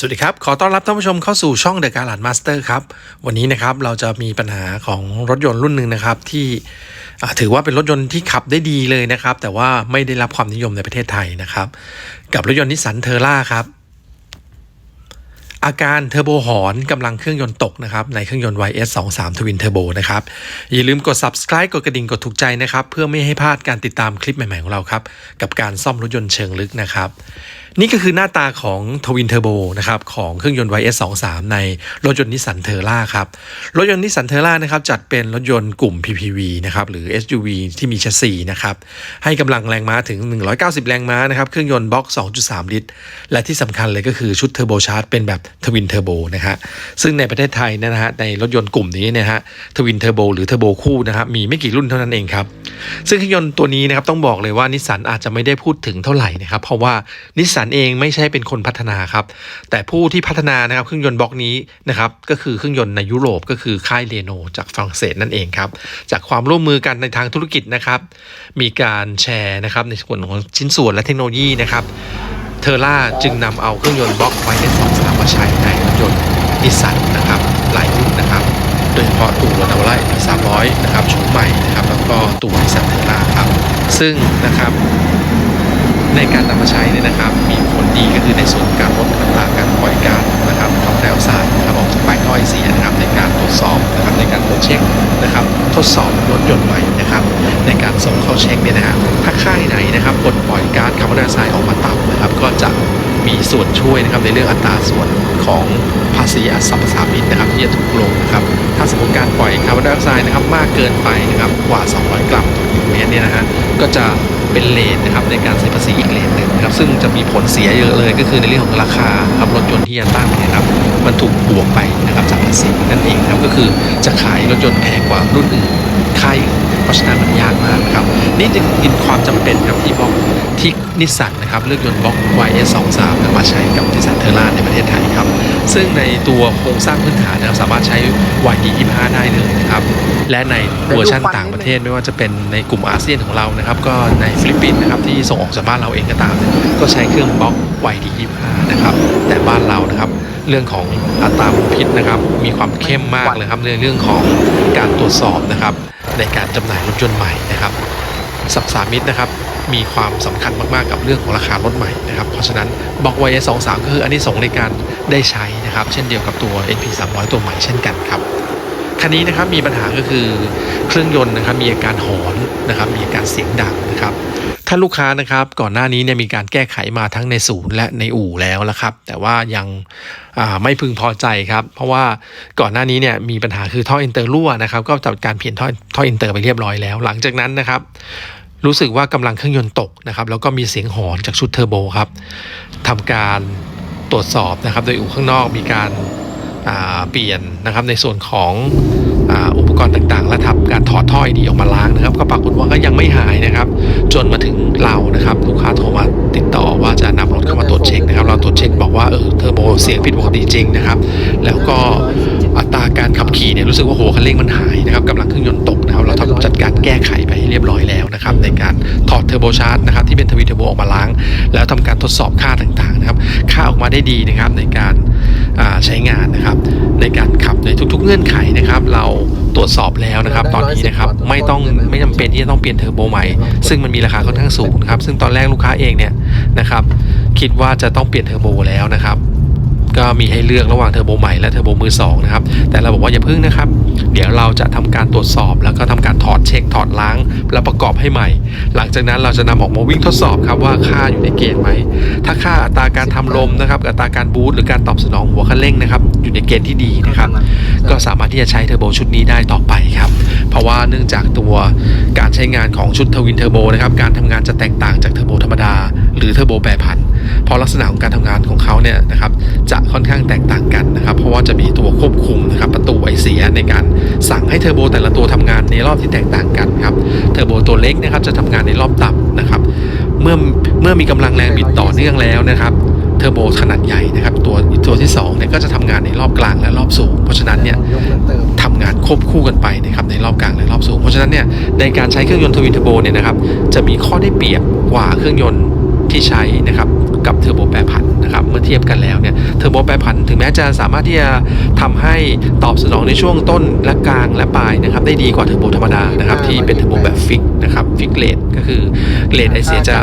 สวัสดีครับ ขอต้อนรับท่านผู้ชมเข้าสู่ช่อง The g a l a d Master ครับ วันนี้นะครับเราจะมีปัญหาของรถยนต์รุ่นหนึ่งนะครับ ที่ถือว่าเป็นรถยนต์ที่ขับได้ดีเลยนะครับ แต่ว่าไม่ได้รับความนิยมในประเทศไทยนะครับ กับรถยนต์นิสสันเทอร่าครับ อาการเทอร์โบหอนกำลังเครื่องยนต์ตกนะครับ ในเครื่องยนต์ YS 2 3 Twin Turbo นะครับ อย่าลืมกด subscribe กดกระดิ่งกดถูกใจนะครับ เพื่อไม่ให้พลาดการติดตามคลิปใหม่ๆของเราครับกับการซ่อมรถยนต์เชิงลึกนะครับนี่ก็คือหน้าตาของ Twin Turbo นะครับของเครื่องยนต์ YS 2 3 ในรถยนต์นิสสันเทอร่าครับรถยนต์นิสสันเทอร่านะครับจัดเป็นรถยนต์กลุ่ม PPV นะครับหรือ SUV ที่มีแชสซีนะครับให้กำลังแรงม้าถึง 190 แรงม้านะครับเครื่องยนต์บล็อก 2.3 ลิตร และที่สำคัญเลยก็คือชุดเทอร์โบชาร์จเป็นแบบทวินเทอร์โบนะฮะซึ่งในประเทศไทยนะฮะในรถยนต์กลุ่มนี้นี่ยฮะทวินเทอร์โบหรือเทอร์โบคู่นะครับมีไม่กี่รุ่นเท่านั้นเองครับซึ่งเครื่องยนต์ตัวนี้นะครับต้องบอกเลยว่านิสสันอาจจะไม่ได้พูดถึงเท่าไหร่นะครับเพราะว่านิสสันเองไม่ใช่เป็นคนพัฒนาครับ แต่ผู้ที่พัฒนานะครับเครื่องยนต์บล็อกนี้นะครับก็คือเครื่องยนต์ในยุโรปก็คือค่ายเรโนจากฝรั่งเศสนั่นเองครับจากความร่วมมือกันในทางธุรกิจนะครับมีการแชร์นะครับในส่วนของชิ้นส่วนและเทคโนโลยีนะครับเทอร่าจึงนำเอาเครื่องยนต์บล็อกไวเลสสองสามมาใช้ในรถยนต์นิสสันนะครับหลายรุ่นนะครับ โดยเฉพาะตัวนาวาร่าสามร้อยนะครับชุดใหม่นะครับแล้วก็ตัวนิสสันเทอร่าครับซึ่งนะครับ ในการนำมาใช้เนี่ยนะครับ มีผลดีก็คือในส่วนของการลดอัตราการปล่อยก๊าซนะครับคาร์บอนไดออกไซด์นะครับออกจากปลายท่อไอเสียนะครับ ในการตรวจสอบนะครับในการตรวจเช็คนะครับ ทดสอบรถยนต์ใหม่นะครับ ในการส่งเข้าเช็คเนี่ยนะฮะถ้าค่ายไหนนะครับปลดปล่อยก๊าซคาร์บอนไดออกไซด์ออกมาต่ำนะครับ ก็จะมีส่วนช่วยนะครับในเรื่องอัตราส่วนของภาษีอสัมปทานมิตนะครับที่จะถูกลงนะครับ ถ้าสมมติการปล่อยคาร์บอนไดออกไซด์นะครับมากเกินไปนะครับกว่า 200 กรัมต่อกิโลเมตรเนี่ยนะฮะก็จะ เป็นเลทนะครับในการเสียภาษีอีกเลทหนึ่งนะครับซึ่งจะมีผลเสียเยอะเลยก็คือในเรื่องของราคาครับรถยนต์ที่จะตั้งเนี่ยครับมันถูกบวกไปนะครับจากภาษีนั่นเองครับก็คือจะขายรถยนต์แพงกว่ารุ่นอื่นค่ายอื่นเพราะฉะนั้นมันยากมากนะครับนี่จึงเป็นความจำเป็นครับที่บล็อกที่นิสสันนะครับเลือกยนต์บล็อก YS23 มาใช้กับนิสสันเทอร่าในประเทศไทยครับ ซึ่งในตัวโครงสร้างพื้นฐานนะครับสามารถใช้ YD25 ได้เลยนะครับ และในเวอร์ชันต่างประเทศไม่ว่าจะเป็นในกลุ่มอาเซียนของเรานะครับ ก็ในฟิลิปปินส์นะครับที่ส่งออกจากบ้านเราเองก็ตามเนี่ยก็ใช้เครื่องบล็อก YD25 นะครับ แต่บ้านเรานะครับเรื่องของอัตรามลพิษนะครับมีความเข้มมากเลยครับในเรื่องของการตรวจสอบนะครับในการจำหน่ายรถยนต์ใหม่นะครับ สับสามิตรนะครับมีความสำคัญมากๆกับเรื่องของราคารถใหม่นะครับ เพราะฉะนั้นบล็อก YS 2 3ก็คืออันนี้ส่งในการได้ใช้นะครับ เช่นเดียวกับตัว NP 300 ตัวใหม่เช่นกันครับคันนี้นะครับมีปัญหาก็คือเครื่องยนต์นะครับมีอาการหอนนะครับมีอาการเสียงดังนะครับถ้าลูกค้านะครับก่อนหน้านี้เนี่ยมีการแก้ไขมาทั้งในศูนย์และในอู่แล้วนะครับ แต่ว่ายังไม่พึงพอใจครับ เพราะว่าก่อนหน้านี้เนี่ยมีปัญหาคือท่ออินเตอร์รั่วนะครับ ก็จัดการเปลี่ยนท่อท่ออินเตอร์ไปเรียบร้อยแล้ว หลังจากนั้นนะครับ รู้สึกว่ากำลังเครื่องยนต์ตกนะครับแล้วก็มีเสียงหอนจากชุดเทอร์โบครับทำการตรวจสอบนะครับ โดยอู่ข้างนอกมีการาเปลี่ยนนะครับในส่วนของอุปกรณ์ต่างๆ และทำการถอดท่อไอดีออกมาล้างนะครับ ก็ปรากฏว่าก็ยังไม่หายนะครับ จนมาถึงเรานะครับ ลูกค้าโทรมาติดต่อว่าจะนำรถเข้ามาตรวจเช็คนะครับ เราตรวจเช็คบอกว่าเออเทอร์โบเสียงผิดปกติจริงนะครับ แล้วก็อัตราการขับขี่เนี่ยรู้สึกว่าหัวคันเร่งมันหายนะครับกำลังเครื่องยนต์ต เราทำจัดการแก้ไขไปให้เรียบร้อยแล้วนะครับในการถอดเทอร์โบชาร์จนะครับที่เป็นทวีเทอร์โบออกมาล้าง แล้วทำการทดสอบค่าต่างๆนะครับค่าออกมาได้ดีนะครับในการอ่าใช้งานนะครับ ในการขับในทุก ๆ เงื่อนไขนะครับ เราตรวจสอบแล้วนะครับ ตอนนี้นะครับไม่ต้องไม่จำเป็นที่จะต้องเปลี่ยนเทอร์โบใหม่ ซึ่งมันมีราคาค่อนข้างสูงนะครับซึ่งตอนแรกลูกค้าเองเนี่ยนะครับคิดว่าจะต้องเปลี่ยนเทอร์โบแล้วนะครับ ก็มีให้เลือกระหว่างเทอร์โบใหม่และเทอร์โบมือสองนะครับแต่เราบอกว่าอย่าพึ่งนะครับ เดี๋ยวเราจะทำการตรวจสอบ แล้วก็ทำการถอดเช็คถอดล้างแล้วประกอบให้ใหม่ หลังจากนั้นเราจะนำออกมาวิ่งทดสอบครับว่าค่าอยู่ในเกณฑ์ไหมถ้าค่าอัตราการทำลมนะครับอัตราการบูสต์หรือการตอบสนองหัวคันเร่งนะครับอยู่ในเกณฑ์ที่ดีนะครับก็สามารถที่จะใช้เทอร์โบชุดนี้ได้ต่อไปครับเพราะว่าเนื่องจากตัวการใช้งานของชุดทวินเทอร์โบนะครับการทำงานจะแตกต่างจากเทอร์โบธรรมดา หรือเทอร์โบแปรผัน เพราะลักษณะของการทำงานของเขาเนี่ยนะครับจะค่อนข้างแตกต่างกันนะครับ เพราะว่าจะมีตัวควบคุมนะครับประตูไอเสียในการสั่งให้เทอร์โบแต่ละตัวทำงานในรอบที่แตกต่างกันครับเทอร์โบตัวเล็กนะครับจะทำงานในรอบต่ำนะครับเมื่อเมื่อมีกำลังแรงบิดต่อเนื่องแล้วนะครับเทอร์โบขนาดใหญ่นะครับตัวตัวที่2เนี่ยก็จะทำงานในรอบกลางและรอบสูง เพราะฉะนั้นเนี่ยทำงานควบคู่กันไปนะครับในรอบกลางและรอบสูง เพราะฉะนั้นเนี่ยในการใช้เครื่องยนต์ทวินเทอร์โบเนี่ยนะครับจะมีข้อได้เปรียบกว่าเครื่องยนต์ ที่ใช้นะครับกับเทอร์โบแปรผันนะครับเมื่อเทียบกันแล้วเนี่ยเทอร์โบแปรผันถึงแม้จะสามารถที่จะทำให้ตอบสนองในช่วงต้นและกลางและปลายนะครับได้ดีกว่าเทอร์โบธรรมดานะครับที่เป็นเทอร์โบแบบฟิกนะครับฟิกเลทก็คือเลทไอเสียจะ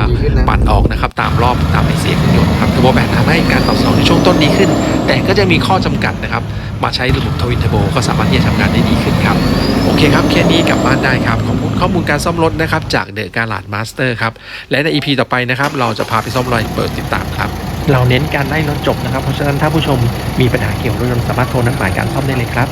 ปั่นออกนะครับตามรอบตามไอเสียเครื่องยนต์ครับเทอร์โบแบบทำให้การตอบสนองในช่วงต้นดีขึ้น แต่ก็จะมีข้อจำกัดนะครับมาใช้ระบบทวินเทอร์โบก็สามารถที่จะทำงานได้ดีขึ้นครับโอเคครับแค่นี้กลับบ้านได้ครับขอบคุณ ข้อมูลการซ่อมรถนะครับจากเดอะการ์ลาดมาสเตอร์ครับ และใน EP ต่อไปนะครับ เราจะพาไปซ่อมรอยเปิดติดตามครับ เราเน้นการไล่รถจบนะครับ เพราะฉะนั้นถ้าผู้ชมมีปัญหาเกี่ยวกับรถยนต์สามารถโทรนัดหมายการซ่อมได้เลยครับ